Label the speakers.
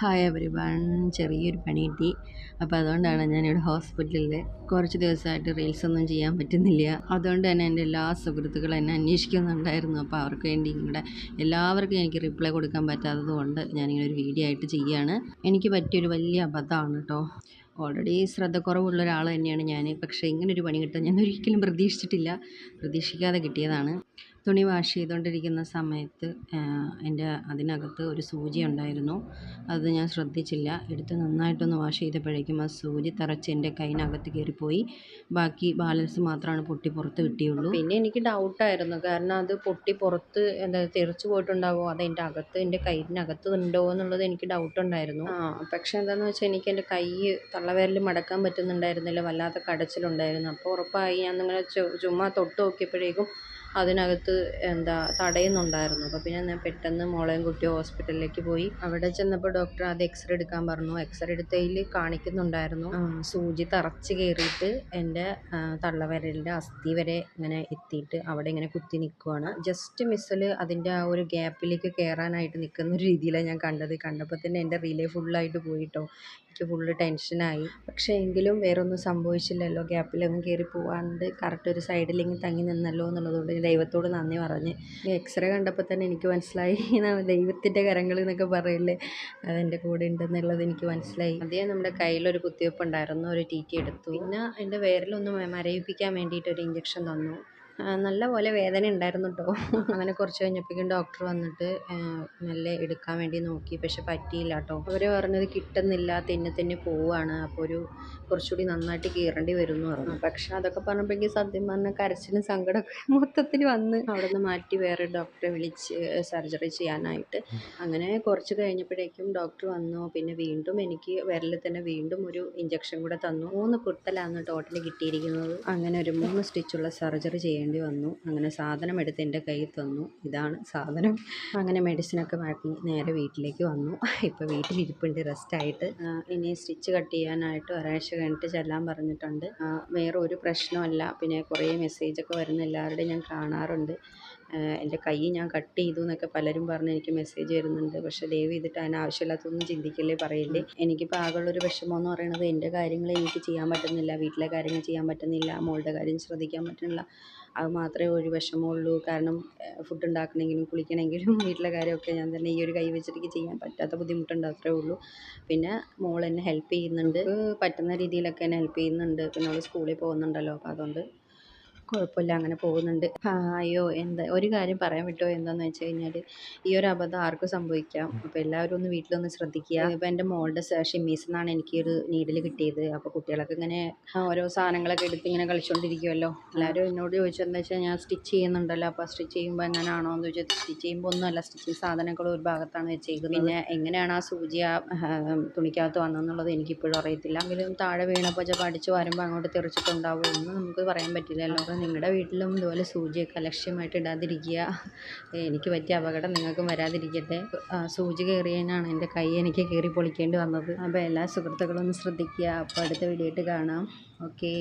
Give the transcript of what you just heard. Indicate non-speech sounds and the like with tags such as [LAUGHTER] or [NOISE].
Speaker 1: Hi every one ചെറിയൊരു പണി കിട്ടി. അപ്പോൾ അതുകൊണ്ടാണ് ഞാനിവിടെ ഹോസ്പിറ്റലിൽ കുറച്ച് ദിവസമായിട്ട് റീൽസ് ഒന്നും ചെയ്യാൻ പറ്റുന്നില്ല. അതുകൊണ്ട് തന്നെ എന്റെ എല്ലാ സുഹൃത്തുക്കളും എന്നെ അന്വേഷിക്കുന്നുണ്ടായിരുന്നു. അപ്പോൾ അവർക്ക് വേണ്ടി ഇവിടെ എല്ലാവർക്കും എനിക്ക് റിപ്ലൈ കൊടുക്കാൻ പറ്റാത്തത് കൊണ്ട് ഞാനിങ്ങനെ ഒരു വീഡിയോ ആയിട്ട് ചെയ്യുകയാണ് എനിക്ക് പറ്റിയൊരു വലിയ അബദ്ധമാണ് കേട്ടോ. ഓൾറെഡി ശ്രദ്ധക്കുറവുള്ള ഒരാൾ തന്നെയാണ് ഞാൻ പക്ഷേ ഇങ്ങനെ ഒരു പണി കിട്ടാൻ ഞാൻ ഒരിക്കലും പ്രതീക്ഷിച്ചിട്ടില്ല. പ്രതീക്ഷിക്കാതെ കിട്ടിയതാണ്. തുണി വാഷ് ചെയ്തുകൊണ്ടിരിക്കുന്ന സമയത്ത് എന്റെ അതിനകത്ത് ഒരു സൂചി ഉണ്ടായിരുന്നു. അത് ഞാൻ ശ്രദ്ധിച്ചില്ല. എടുത്ത് നന്നായിട്ടൊന്ന് വാഷ് ചെയ്തപ്പോഴേക്കും ആ സൂചി തറച്ച് എന്റെ കൈയിനകത്ത് കയറിപ്പോയി. ബാക്കി ബാലൻസ് മാത്രമാണ് പൊട്ടി പുറത്ത് കിട്ടിയുള്ളൂ. പിന്നെ എനിക്ക് ഡൗട്ടായിരുന്നു. കാരണം അത് പൊട്ടി പുറത്ത് എന്താ തെറിച്ച് പോയിട്ടുണ്ടാവോ? അത് എന്റെ അകത്ത് എന്റെ കൈയിനകത്ത് ഉണ്ടോ എന്നുള്ളത് എനിക്ക് ഡൗട്ട് ഉണ്ടായിരുന്നു ആ പക്ഷേ എന്താണെന്ന് വെച്ചാൽ എനിക്ക് എന്റെ കൈ തള്ളവേരൽ മടക്കാൻ പറ്റുന്നുണ്ടായിരുന്നില്ല. വല്ലാത്ത കടച്ചിലുണ്ടായിരുന്നു. അപ്പോൾ ഉറപ്പായി ഞാൻ നിങ്ങളെ ചുമ്മാ തൊട്ട് നോക്കിയപ്പോഴേക്കും അതിനകത്ത് എന്താ തടയുന്നുണ്ടായിരുന്നു. അപ്പോൾ പിന്നെ ഞാൻ പെട്ടെന്ന് മോളെയും കുട്ടി ഹോസ്പിറ്റലിലേക്ക് പോയി. അവിടെ ചെന്നപ്പോൾ ഡോക്ടർ ആദ്യം എക്സ്റേ എടുക്കാൻ പറഞ്ഞു. എക്സ്റേ എടുത്തതിൽ കാണിക്കുന്നുണ്ടായിരുന്നു. സൂചി തറച്ച് കയറിയിട്ട് എന്റെ തള്ളവരലിന്റെ അസ്ഥി വരെ ഇങ്ങനെ എത്തിയിട്ട് അവിടെ ഇങ്ങനെ കുത്തി നിൽക്കുവാണ്. ജസ്റ്റ് മിസ്സിൽ അതിന്റെ ആ ഒരു ഗ്യാപ്പിലേക്ക് കയറാനായിട്ട് നിൽക്കുന്ന ഒരു രീതിയിലാണ് ഞാൻ കണ്ടത്. കണ്ടപ്പോൾ തന്നെ എന്റെ റിലേ ഫുള്ളായിട്ട് പോയിട്ടോ. എനിക്ക് ഫുള്ള് ടെൻഷനായി. പക്ഷേ എങ്കിലും വേറെ ഒന്നും സംഭവിച്ചില്ലല്ലോ. ഗ്യാപ്പിലൊന്നും കയറി പോകാണ്ട് കറക്റ്റ് ഒരു സൈഡിലിങ്ങനെ തങ്ങി നിന്നല്ലോ എന്നുള്ളതുകൊണ്ട് ദൈവത്തോട് നന്ദി പറഞ്ഞ്. എക്സ്റേ കണ്ടപ്പോൾ തന്നെ എനിക്ക് മനസ്സിലായി. ദൈവത്തിന്റെ കരങ്ങൾ എന്നൊക്കെ പറയില്ലേ. അതെന്റെ കൂടെ ഉണ്ടെന്നുള്ളത് എനിക്ക് മനസ്സിലായി. ആദ്യം നമ്മുടെ കയ്യിലൊരു കുത്തിവെപ്പ് ഉണ്ടായിരുന്നു ഒരു ടി ടി എടുത്തു. പിന്നെ എന്റെ വേരിലൊന്ന് മരവിപ്പിക്കാൻ വേണ്ടിയിട്ട് ഒരു ഇഞ്ചക്ഷൻ തന്നു. നല്ല പോലെ വേദന ഉണ്ടായിരുന്നു കേട്ടോ അങ്ങനെ കുറച്ച് കഴിഞ്ഞപ്പോഴേക്കും ഡോക്ടർ വന്നിട്ട് മെല്ലെ എടുക്കാൻ വേണ്ടി നോക്കി. പക്ഷെ പറ്റിയില്ല കേട്ടോ അവർ പറഞ്ഞത് കിട്ടുന്നില്ല തെന്നി തെന്നി പോവുകയാണ് അപ്പോൾ ഒരു കുറച്ചുകൂടി നന്നായിട്ട് കീറേണ്ടി വരും എന്ന് പറഞ്ഞു. പക്ഷെ അതൊക്കെ പറഞ്ഞപ്പോഴേക്കും സത്യം പറഞ്ഞാൽ കരച്ചിലും സങ്കടമൊക്കെ [LAUGHS] മൊത്തത്തിൽ വന്ന് അവിടെ നിന്ന് മാറ്റി വേറെ ഡോക്ടറെ വിളിച്ച് സർജറി ചെയ്യാനായിട്ട്. അങ്ങനെ കുറച്ച് കഴിഞ്ഞപ്പോഴേക്കും ഡോക്ടർ വന്നു. പിന്നെ വീണ്ടും എനിക്ക് വിരലിൽ തന്നെ വീണ്ടും ഒരു ഇഞ്ചക്ഷൻ കൂടെ തന്നു. മൂന്ന് കുത്തലാണ് ടോട്ടലി കിട്ടിയിരിക്കുന്നത്. അങ്ങനെ ഒരു മൂന്ന് സ്റ്റിച്ചുള്ള സർജറി ചെയ്യേണ്ടി വന്നു. അങ്ങനെ സാധനം എടുത്ത് എന്റെ കയ്യിൽ തന്നു. ഇതാണ് സാധനം. അങ്ങനെ മെഡിസിനൊക്കെ വാങ്ങി നേരെ വീട്ടിലേക്ക് വന്നു. ഇപ്പോൾ വീട്ടിലിരിപ്പുണ്ട്. റെസ്റ്റായിട്ട്. ഇനി സ്റ്റിച്ച് കട്ട് ചെയ്യാനായിട്ട് ഒരാഴ്ച കഴിഞ്ഞിട്ട് ചെല്ലാൻ പറഞ്ഞിട്ടുണ്ട്. വേറെ ഒരു പ്രശ്നമല്ല പിന്നെ കുറേ മെസ്സേജൊക്കെ വരുന്ന എല്ലാവരുടെയും ഞാൻ കാണാറുണ്ട്. എന്റെ കൈ ഞാൻ കട്ട് ചെയ്തു എന്നൊക്കെ പലരും പറഞ്ഞ് എനിക്ക് മെസ്സേജ് വരുന്നുണ്ട്. പക്ഷെ ദയവ് ചെയ്തിട്ട് അതിന് ആവശ്യമില്ലാത്തൊന്നും ചിന്തിക്കല്ലേ പറയല്ലേ? എനിക്കിപ്പോൾ ആകെയുള്ളൊരു വിഷമം എന്ന് പറയുന്നത് എന്റെ കാര്യങ്ങൾ എനിക്ക് ചെയ്യാൻ പറ്റുന്നില്ല വീട്ടിലെ കാര്യങ്ങൾ ചെയ്യാൻ പറ്റുന്നില്ല മോളുടെ കാര്യം ശ്രദ്ധിക്കാൻ പറ്റുന്നില്ല. അത് മാത്രമേ ഒരു വിഷമമുള്ളൂ. കാരണം ഫുഡ് ഉണ്ടാക്കണമെങ്കിലും കുളിക്കണമെങ്കിലും [LAUGHS] വീട്ടിലെ കാര്യമൊക്കെ ഞാൻ തന്നെ ഈ ഒരു കൈ വെച്ചിട്ട് ചെയ്യാൻ പറ്റാത്ത ബുദ്ധിമുട്ടുണ്ട് അത്രേ ഉള്ളൂ. പിന്നെ മോൾ എന്നെ ഹെൽപ്പ് ചെയ്യുന്നുണ്ട്. പറ്റുന്ന രീതിയിലൊക്കെ എന്നെ ഹെൽപ്പ് ചെയ്യുന്നുണ്ട്. പിന്നെ അവൾ സ്കൂളിൽ പോകുന്നുണ്ടല്ലോ. അപ്പോൾ അതുകൊണ്ട് കുഴപ്പമില്ല അങ്ങനെ പോകുന്നുണ്ട്. അയ്യോ എന്താ? ഒരു കാര്യം പറയാൻ വിട്ടോ? എന്താന്ന് വെച്ച് കഴിഞ്ഞാൽ ഈ ഒരു അബദ്ധം ആർക്കും സംഭവിക്കാം. അപ്പോൾ എല്ലാവരും ഒന്ന് വീട്ടിലൊന്ന് ശ്രദ്ധിക്കുക. ഇപ്പോൾ എന്റെ മോളുടെ ഷിമ്മീസ് എന്നാണ് എനിക്കൊരു നീഡിൽ കിട്ടിയത്. അപ്പോൾ കുട്ടികളൊക്കെ ഇങ്ങനെ ഓരോ സാധനങ്ങളൊക്കെ എടുത്ത് ഇങ്ങനെ കളിച്ചുകൊണ്ടിരിക്കുമല്ലോ എല്ലാവരും എന്നോട് ചോദിച്ചു എന്താ വെച്ചാൽ ഞാൻ സ്റ്റിച്ച് ചെയ്യുന്നുണ്ടല്ലോ. അപ്പോൾ സ്റ്റിച്ച് ചെയ്യുമ്പോൾ എങ്ങനെയാണോ എന്ന് ചോദിച്ചാൽ സ്റ്റിച്ച് ചെയ്യുമ്പോൾ ഒന്നുമല്ല സ്റ്റിച്ചിങ് സാധനങ്ങൾ ഒരു ഭാഗത്താണ് വെച്ചേക്കുന്നത്. പിന്നെ എങ്ങനെയാണ് ആ സൂചി ആ തുണിക്കകത്ത് വന്നതെന്നുള്ളത് എനിക്കിപ്പോഴും അറിയത്തില്ല. എങ്കിലും താഴെ വീണപ്പോൾ ചിലപ്പോൾ അടിച്ച് വരുമ്പോൾ അങ്ങോട്ട് തെറിച്ചിട്ടുണ്ടാവും എന്ന് നമുക്ക് പറയാൻ പറ്റില്ലല്ലോ. നിങ്ങളുടെ വീട്ടിലും ഇതുപോലെ സൂചിയൊക്കെ അലക്ഷ്യമായിട്ട് ഇടാതിരിക്കുക. എനിക്ക് പറ്റിയ അപകടം നിങ്ങൾക്കും വരാതിരിക്കട്ടെ. സൂചി കയറിയതിനാണ് എന്റെ കൈ എനിക്ക് കയറി പൊളിക്കേണ്ടി വന്നത്. അപ്പോൾ എല്ലാ സുഹൃത്തുക്കളും ഒന്ന് ശ്രദ്ധിക്കുക. അപ്പോൾ അടുത്ത വീഡിയോ ആയിട്ട് കാണാം. ഓക്കേ.